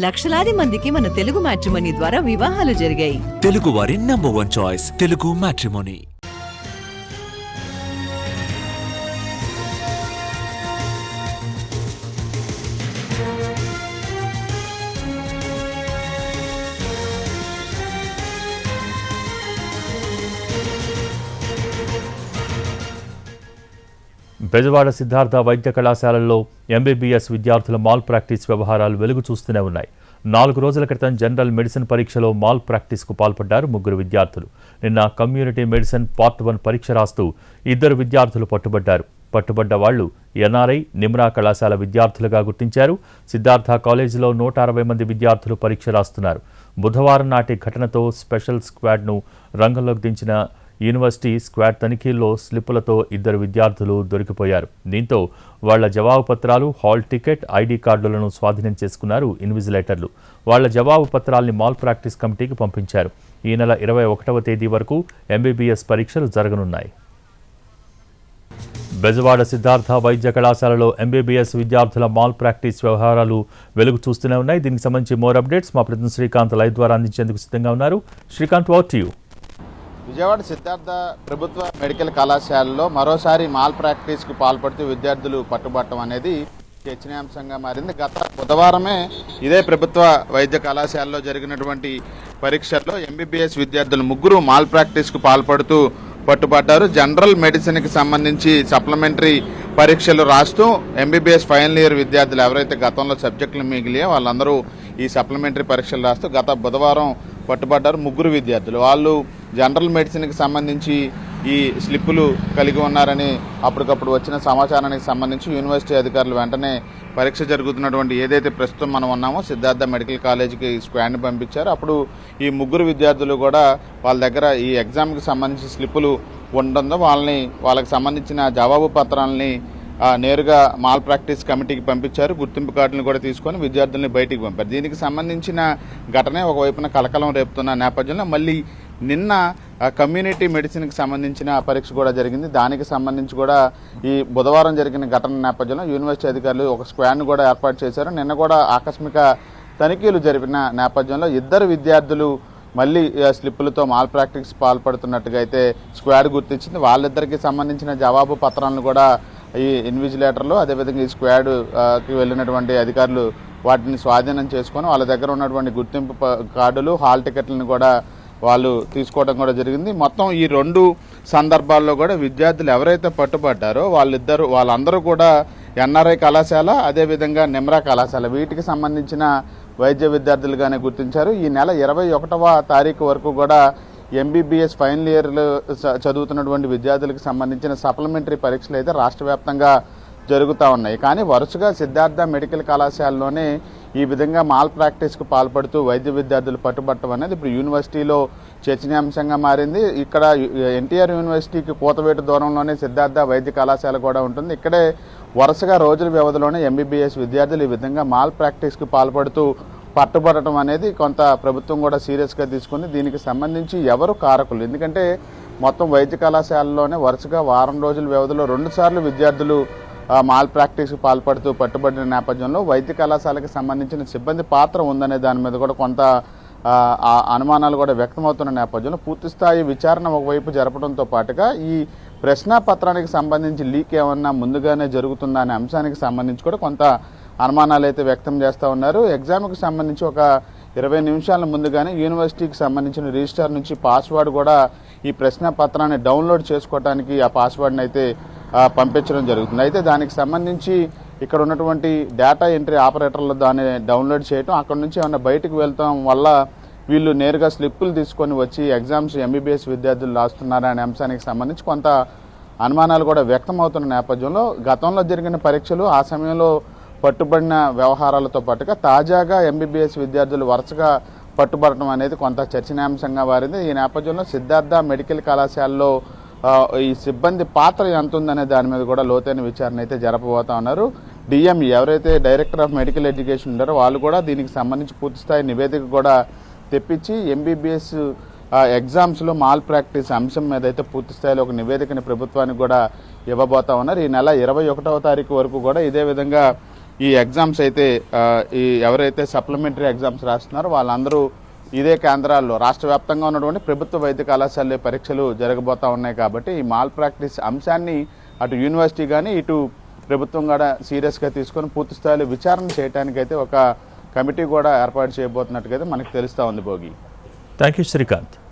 లక్షలాది మందికి మన తెలుగు మ్యాట్రిమోనీ ద్వారా వివాహాలు జరిగాయి. తెలుగు వారి number one choice Telugu matrimony. Bezawada Siddhartha వైద్య కళాశాలల్లో ఎంబీబీఎస్ విద్యార్థుల మాల్ ప్రాక్టీస్ వ్యవహారాలు వెలుగు చూస్తూనే ఉన్నాయి. నాలుగు రోజుల క్రితం జనరల్ మెడిసిన్ పరీక్షలో మాల్ ప్రాక్టీస్కు పాల్పడ్డారు ముగ్గురు విద్యార్థులు. నిన్న కమ్యూనిటీ మెడిసిన్ పార్ట్ వన్ పరీక్ష రాస్తూ ఇద్దరు విద్యార్థులు పట్టుబడ్డారు. పట్టుబడ్డ వాళ్ళు ఎన్ఆర్ఐ నిమ్రా కళాశాల విద్యార్థులుగా గుర్తించారు. సిద్ధార్థ కాలేజీలో నూట అరవై మంది విద్యార్థులు పరీక్ష రాస్తున్నారు. బుధవారం నాటి ఘటనతో స్పెషల్ స్క్వాడ్ను రంగంలోకి దించిన యూనివర్సిటీ స్క్వాడ్ తనిఖీల్లో స్లిప్పులతో ఇద్దరు విద్యార్థులు దొరికిపోయారు. దీంతో వాళ్ళ జవాబు పత్రాలు హాల్ టికెట్ ఐడి కార్డులను స్వాధీనం చేసుకున్నారు ఇన్విజిలేటర్లు. వాళ్ళ జవాబు పత్రాల్ని మాల్ ప్రాక్టీస్ కమిటీకి పంపించారు. ఈ నెల ఇరవై ఒకటవ తేదీ వరకు ఎంబీబీఎస్ పరీక్షలు జరగనున్నాయి. బెజవాడ సిద్ధార్థ వైద్య కళాశాలలో ఎంబీబీఎస్ విద్యార్థుల మాల్ ప్రాక్టీస్ వ్యవహారాలు వెలుగు చూస్తూనే ఉన్నాయి. దీనికి సంబంధించి మోర్ అప్డేట్స్ మా ప్రతినిధి శ్రీకాంత్ లైవ్ ద్వారా అందించేందుకు సిద్ధంగా ఉన్నారు. Srikanth what you? Vijayawada Siddhartha ప్రభుత్వ మెడికల్ కళాశాలలో మరోసారి మాల్ ప్రాక్టీస్కు పాల్పడుతూ విద్యార్థులు పట్టుబట్టడం అనేది చర్చనీయాంశంగా మారింది. గత బుధవారమే ఇదే ప్రభుత్వ వైద్య కళాశాలలో జరిగినటువంటి పరీక్షల్లో ఎంబీబీఎస్ విద్యార్థులు ముగ్గురు మాల్ ప్రాక్టీస్కు పాల్పడుతూ పట్టుబడ్డారు జనరల్ మెడిసిన్కి సంబంధించి సప్లిమెంటరీ పరీక్షలు రాస్తూ ఎంబీబీఎస్ ఫైనల్ ఇయర్ విద్యార్థులు ఎవరైతే గతంలో సబ్జెక్టులు మిగిలియో వాళ్ళందరూ ఈ సప్లిమెంటరీ పరీక్షలు రాస్తూ గత బుధవారం పట్టుబడ్డారు ముగ్గురు విద్యార్థులు. వాళ్ళు జనరల్ మెడిసిన్కి సంబంధించి ఈ స్లిప్పులు కలిగి ఉన్నారని అప్పటికప్పుడు వచ్చిన సమాచారానికి సంబంధించి యూనివర్సిటీ అధికారులు వెంటనే పరీక్ష జరుగుతున్నటువంటి ఏదైతే ప్రస్తుతం మనం ఉన్నామో సిద్ధార్థ మెడికల్ కాలేజీకి స్క్వాడ్ని పంపించారు. అప్పుడు ఈ ముగ్గురు విద్యార్థులు కూడా వాళ్ళ దగ్గర ఈ ఎగ్జామ్కి సంబంధించి స్లిప్పులు ఉండడంతో వాళ్ళని వాళ్ళకి సంబంధించిన జవాబు పత్రాలని నేరుగా మాల్ ప్రాక్టీస్ కమిటీకి పంపించారు. గుర్తింపు కార్డులను కూడా తీసుకొని విద్యార్థుల్ని బయటికి పంపారు. దీనికి సంబంధించిన ఘటనే ఒకవైపున కలకలం రేపుతున్న నేపథ్యంలో మళ్ళీ నిన్న కమ్యూనిటీ మెడిసిన్కి సంబంధించిన పరీక్ష కూడా జరిగింది. దానికి సంబంధించి కూడా ఈ బుధవారం జరిగిన ఘటన నేపథ్యంలో యూనివర్సిటీ అధికారులు ఒక స్క్వాడ్ను కూడా ఏర్పాటు చేశారు. నిన్న కూడా ఆకస్మిక తనిఖీలు జరిపిన నేపథ్యంలో ఇద్దరు విద్యార్థులు మళ్ళీ స్లిప్పులతో మాల్ ప్రాక్టీస్ పాల్పడుతున్నట్టుగా అయితే స్క్వాడ్ గుర్తించింది. వాళ్ళిద్దరికి సంబంధించిన జవాబు పత్రాలను కూడా ఈ ఇన్విజిలేటర్లు అదేవిధంగా ఈ స్క్వాడ్కి వెళ్ళినటువంటి అధికారులు వాటిని స్వాధీనం చేసుకొని వాళ్ళ దగ్గర ఉన్నటువంటి గుర్తింపు కార్డులు హాల్ టికెట్లను కూడా వాళ్ళు తీసుకోవడం కూడా జరిగింది. మొత్తం ఈ రెండు సందర్భాల్లో కూడా విద్యార్థులు ఎవరైతే పట్టుబడ్డారో వాళ్ళిద్దరు వాళ్ళందరూ కూడా ఎన్ఆర్ఐ కళాశాల అదేవిధంగా నిమ్రా కళాశాల. వీటికి సంబంధించిన వైద్య విద్యార్థులుగానే గుర్తించారు. ఈ నెల ఇరవై ఒకటవ తారీఖు వరకు కూడా ఎంబీబీఎస్ ఫైనల్ ఇయర్లు చదువుతున్నటువంటి విద్యార్థులకు సంబంధించిన సప్లిమెంటరీ పరీక్షలు అయితే రాష్ట్ర వ్యాప్తంగా జరుగుతూ ఉన్నాయి. కానీ వరుసగా సిద్ధార్థ మెడికల్ కళాశాలలోనే ఈ విధంగా మాల్ ప్రాక్టీస్కు పాల్పడుతూ వైద్య విద్యార్థులు పట్టుబట్టడం అనేది ఇప్పుడు యూనివర్సిటీలో చర్చనీయాంశంగా మారింది. ఇక్కడ ఎన్టీఆర్ యూనివర్సిటీకి కూతవేటు దూరంలోనే సిద్ధార్థ వైద్య కళాశాల కూడా ఉంటుంది. ఇక్కడే వరుసగా రోజుల వ్యవధిలోనే ఎంబీబీఎస్ విద్యార్థులు ఈ విధంగా మాల్ ప్రాక్టీస్కి పాల్పడుతూ పట్టుబడటం అనేది కొంత ప్రభుత్వం కూడా సీరియస్గా తీసుకుంది. దీనికి సంబంధించి ఎవరు కారకులు? ఎందుకంటే మొత్తం వైద్య కళాశాలలోనే వరుసగా వారం రోజుల వ్యవధిలో రెండుసార్లు విద్యార్థులు మాల్ ప్రాక్టీస్కి పాల్పడుతూ పట్టుబడిన నేపథ్యంలో వైద్య కళాశాలకు సంబంధించిన సిబ్బంది పాత్ర ఉందనే దాని మీద కూడా కొంత అనుమానాలు కూడా వ్యక్తమవుతున్న నేపథ్యంలో పూర్తిస్థాయి విచారణ ఒకవైపు జరపడంతో పాటుగా ఈ ప్రశ్నాపత్రానికి సంబంధించి లీక్ ఏమన్నా ముందుగానే జరుగుతుందా అనే అంశానికి సంబంధించి కూడా కొంత అనుమానాలు అయితే వ్యక్తం చేస్తూ ఉన్నారు. ఎగ్జామ్కి సంబంధించి ఒక ఇరవై నిమిషాల ముందుగానే యూనివర్సిటీకి సంబంధించిన రిజిస్టార్ నుంచి పాస్వర్డ్ కూడా ఈ ప్రశ్న పత్రాన్ని డౌన్లోడ్ చేసుకోవడానికి ఆ పాస్వర్డ్ని అయితే పంపించడం జరుగుతుంది. అయితే దానికి సంబంధించి ఇక్కడ ఉన్నటువంటి డేటా ఎంట్రీ ఆపరేటర్లు దాన్ని డౌన్లోడ్ చేయటం అక్కడ నుంచి ఏమైనా బయటకు వెళ్తాం వల్ల వీళ్ళు నేరుగా స్లిప్పులు తీసుకొని వచ్చి ఎగ్జామ్స్ ఎంబీబీఎస్ విద్యార్థులు రాస్తున్నారా అనే అంశానికి సంబంధించి కొంత అనుమానాలు కూడా వ్యక్తమవుతున్న నేపథ్యంలో గతంలో జరిగిన పరీక్షలు ఆ సమయంలో పట్టుబడిన వ్యవహారాలతో పాటుగా తాజాగా ఎంబీబీఎస్ విద్యార్థులు వరుసగా పట్టుబడటం అనేది కొంత చర్చనీయాంశంగా మారింది. ఈ నేపథ్యంలో సిద్ధార్థ మెడికల్ కళాశాలలో ఈ సిబ్బంది పాత్ర ఎంత ఉందనే దాని మీద కూడా లోతైన విచారణ అయితే జరపబోతా ఉన్నారు. డిఎంఈ ఎవరైతే డైరెక్టర్ ఆఫ్ మెడికల్ ఎడ్యుకేషన్ ఉన్నారో వాళ్ళు కూడా దీనికి సంబంధించి పూర్తిస్థాయి నివేదిక కూడా తెప్పించి ఎంబీబీఎస్ ఎగ్జామ్స్లో మాల్ ప్రాక్టీస్ అంశం మీద అయితే పూర్తి స్థాయిలో ఒక నివేదికని ప్రభుత్వానికి కూడా ఇవ్వబోతా ఉన్నారు. ఈ నెల ఇరవై ఒకటవ తారీఖు వరకు కూడా ఇదే విధంగా ఈ ఎగ్జామ్స్ అయితే ఈ ఎవరైతే సప్లిమెంటరీ ఎగ్జామ్స్ రాస్తున్నారో వాళ్ళందరూ ఇదే కేంద్రాల్లో రాష్ట్ర వ్యాప్తంగా ఉన్నటువంటి ప్రభుత్వ వైద్య కళాశాలలో పరీక్షలు జరగబోతూ ఉన్నాయి కాబట్టి ఈ మాల్ ప్రాక్టీస్ అంశాన్ని అటు యూనివర్సిటీ కానీ ఇటు ప్రభుత్వం కూడా సీరియస్గా తీసుకొని పూర్తి స్థాయిలో విచారణ చేయడానికైతే ఒక కమిటీ కూడా ఏర్పాటు చేయబోతున్నట్టుగా మనకు తెలుస్తూ ఉంది భోగి. Thank you Srikanth